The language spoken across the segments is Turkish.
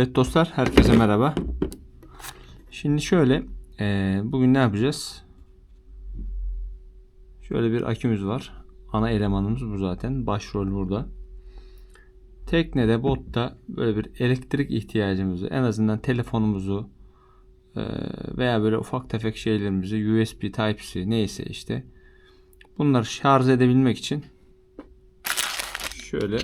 Evet dostlar herkese merhaba. Şimdi şöyle eee, bugün ne yapacağız? Şöyle bir akümüz var. Ana elemanımız bu zaten. Başrol burada. Teknede, botta böyle bir elektrik ihtiyacımızı en azından telefonumuzu eee, veya böyle ufak tefek şeylerimizi USB Type-C neyse işte bunları şarj edebilmek için şöyle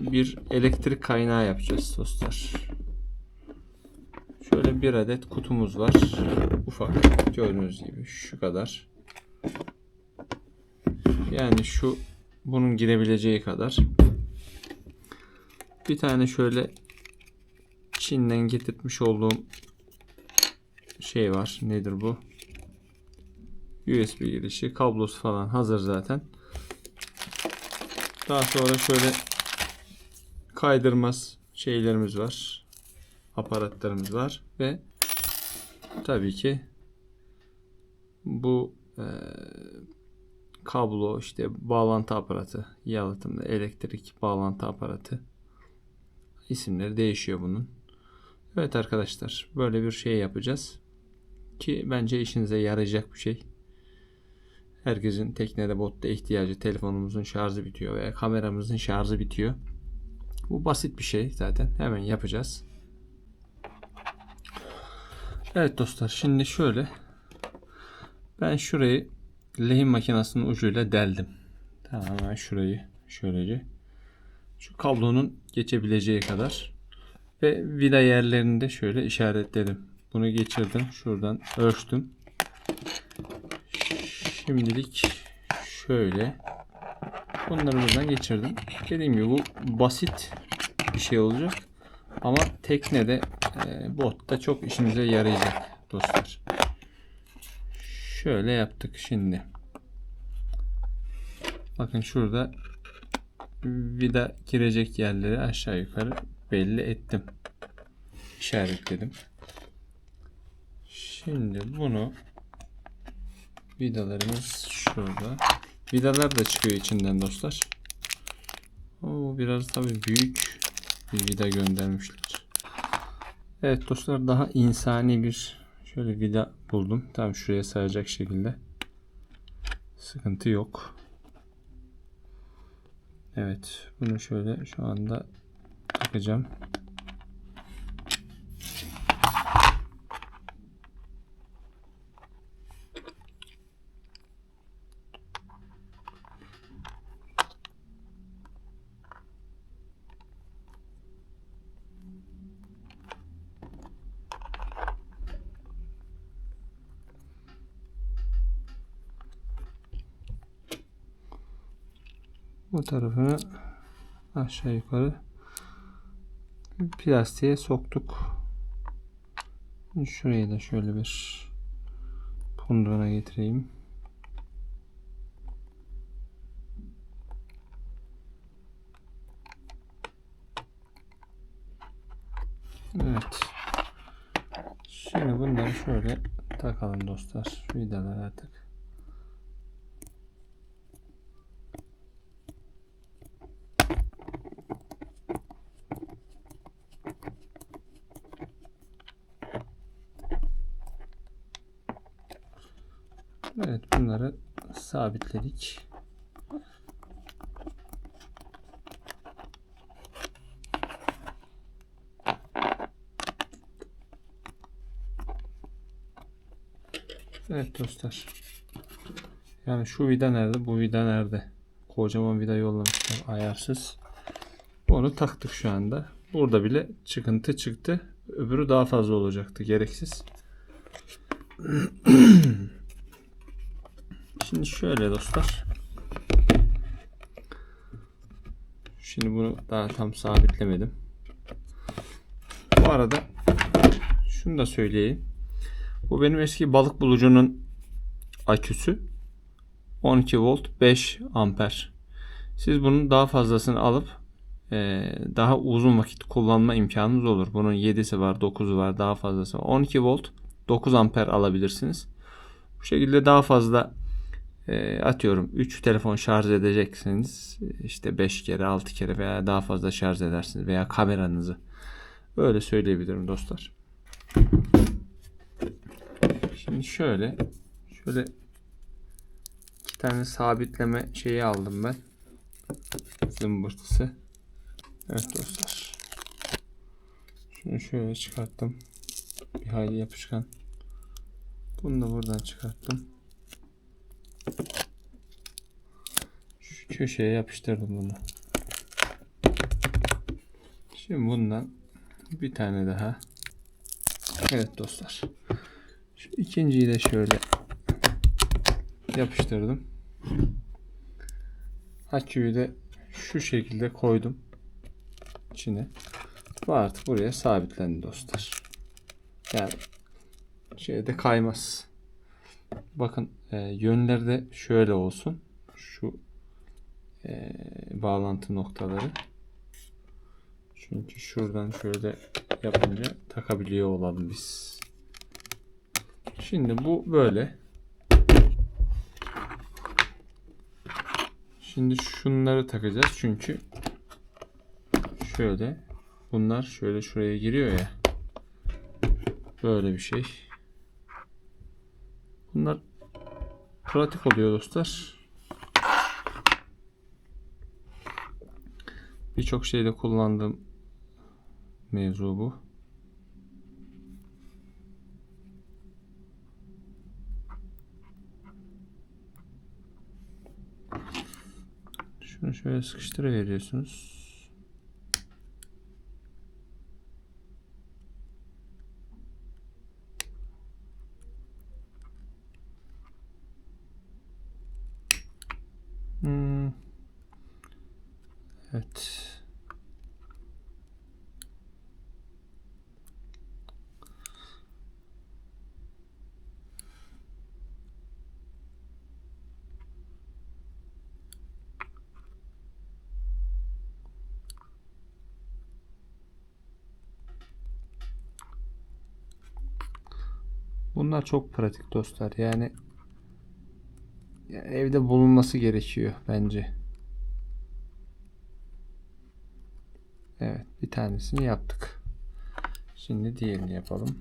bir elektrik kaynağı yapacağız dostlar. Şöyle bir adet kutumuz var. Ufak gördüğünüz gibi şu kadar. Yani şu bunun girebileceği kadar. Bir tane şöyle Çin'den getirtmiş olduğum şey var. Nedir bu? USB girişi, kablosu falan hazır zaten. Daha sonra şöyle kaydırmaz şeylerimiz var. Aparatlarımız var ve tabii ki bu eee, kablo işte bağlantı aparatı yalıtımda elektrik bağlantı aparatı isimleri değişiyor bunun. Evet arkadaşlar böyle bir şey yapacağız ki bence işinize yarayacak bir şey. Herkesin teknede botta ihtiyacı telefonumuzun şarjı bitiyor veya kameramızın şarjı bitiyor. Bu basit bir şey zaten. Hemen yapacağız. Evet dostlar şimdi şöyle ben şurayı lehim makinesinin ucuyla deldim. Tamamen şurayı şöylece şu kablonun geçebileceği kadar ve vida yerlerini de şöyle işaretledim. Bunu geçirdim. Şuradan ölçtüm. Şimdilik şöyle Bunları buradan geçirdim. Dediğim gibi bu basit bir şey olacak. Ama teknede e, botta çok işimize yarayacak dostlar. Şöyle yaptık şimdi. Bakın şurada vida girecek yerleri aşağı yukarı belli ettim. İşaretledim. Şimdi bunu vidalarımız şurada. Vidalar da çıkıyor içinden dostlar. Oo, biraz tabii büyük bir vida göndermişler. Evet dostlar daha insani bir şöyle vida buldum. Tam şuraya sığacak şekilde. Sıkıntı yok. Evet bunu şöyle şu anda takacağım. Bu tarafını aşağı yukarı plastiğe soktuk. Şurayı da şöyle bir punduna getireyim. Evet. Şimdi bunları şöyle takalım dostlar. Vidalar artık. Evet bunları sabitledik. Evet dostlar. Yani şu vida nerede? Bu vida nerede? Kocaman vida yollamışlar ayarsız. Onu taktık şu anda. Burada bile çıkıntı çıktı. Öbürü daha fazla olacaktı. Gereksiz. Şimdi şöyle dostlar. Şimdi bunu daha tam sabitlemedim. Bu arada şunu da söyleyeyim. Bu benim eski balık bulucunun aküsü. 12 volt 5 amper. Siz bunun daha fazlasını alıp eee, daha uzun vakit kullanma imkanınız olur. Bunun 7'si var, 9'u var, daha fazlası var. 12 volt 9 amper alabilirsiniz. Bu şekilde daha fazla e, atıyorum 3 telefon şarj edeceksiniz. İşte 5 kere 6 kere veya daha fazla şarj edersiniz veya kameranızı Öyle söyleyebilirim dostlar. Şimdi şöyle şöyle iki tane sabitleme şeyi aldım ben. Zımbırtısı. Evet dostlar. Şunu şöyle çıkarttım. Bir hayli yapışkan. Bunu da buradan çıkarttım. Şu köşeye yapıştırdım bunu. Şimdi bundan bir tane daha. Evet dostlar. Şu ikinciyi de şöyle yapıştırdım. Aküyü de şu şekilde koydum içine. Bu artık buraya sabitlendi dostlar. Yani şeyde kaymaz. Bakın e, yönleri de şöyle olsun. Şu e, bağlantı noktaları. Çünkü şuradan şöyle yapınca takabiliyor olalım biz. Şimdi bu böyle. Şimdi şunları takacağız çünkü şöyle bunlar şöyle şuraya giriyor ya. Böyle bir şey. Bunlar pratik oluyor dostlar. Birçok şeyde kullandığım mevzu bu. Şunu şöyle sıkıştırıveriyorsunuz. Hmm. Evet. Bunlar çok pratik dostlar. Yani, yani evde bulunması gerekiyor bence. Evet, bir tanesini yaptık. Şimdi diğerini yapalım.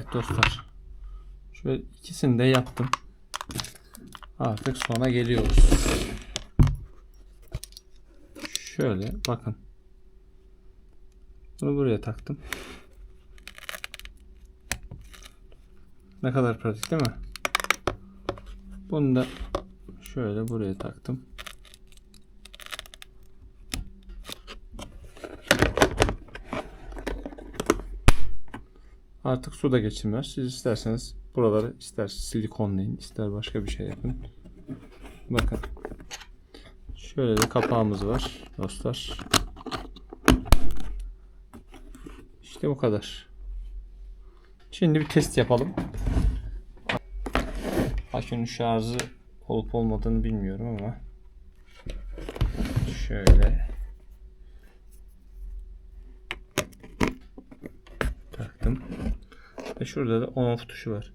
Evet dostlar. Şöyle ikisini de yaptım. Artık sona geliyoruz. Şöyle bakın. Bunu buraya taktım. Ne kadar pratik değil mi? Bunu da şöyle buraya taktım. Artık su da geçirmez. Siz isterseniz buraları ister silikonlayın, ister başka bir şey yapın. Bakın. Şöyle de kapağımız var dostlar. İşte bu kadar. Şimdi bir test yapalım. Akünün şarjı olup olmadığını bilmiyorum ama şöyle taktım. Ve şurada da on off tuşu var.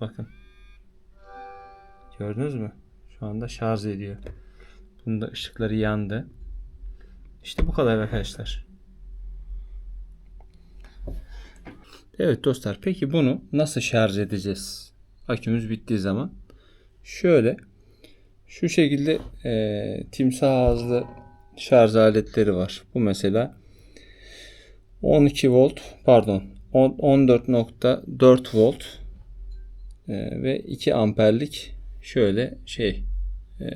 Bakın. Gördünüz mü? Şu anda şarj ediyor. Bunda ışıkları yandı. İşte bu kadar arkadaşlar. Evet dostlar peki bunu nasıl şarj edeceğiz? Akümüz bittiği zaman. Şöyle şu şekilde e, timsah ağızlı şarj aletleri var. Bu mesela 12 volt pardon 14.4 volt Ee, ve 2 amperlik şöyle şey e,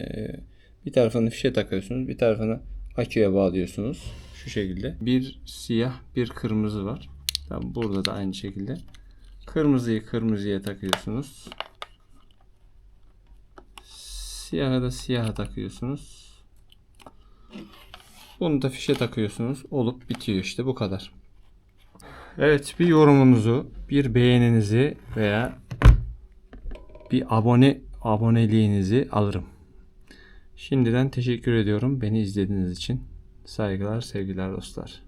bir tarafını fişe takıyorsunuz bir tarafını aküye bağlıyorsunuz şu şekilde. Bir siyah bir kırmızı var. Burada da aynı şekilde. Kırmızıyı kırmızıya takıyorsunuz. Siyahı da siyaha takıyorsunuz. Bunu da fişe takıyorsunuz. Olup bitiyor işte bu kadar Evet bir yorumunuzu bir beğeninizi veya bir abone aboneliğinizi alırım. Şimdiden teşekkür ediyorum beni izlediğiniz için. Saygılar, sevgiler dostlar.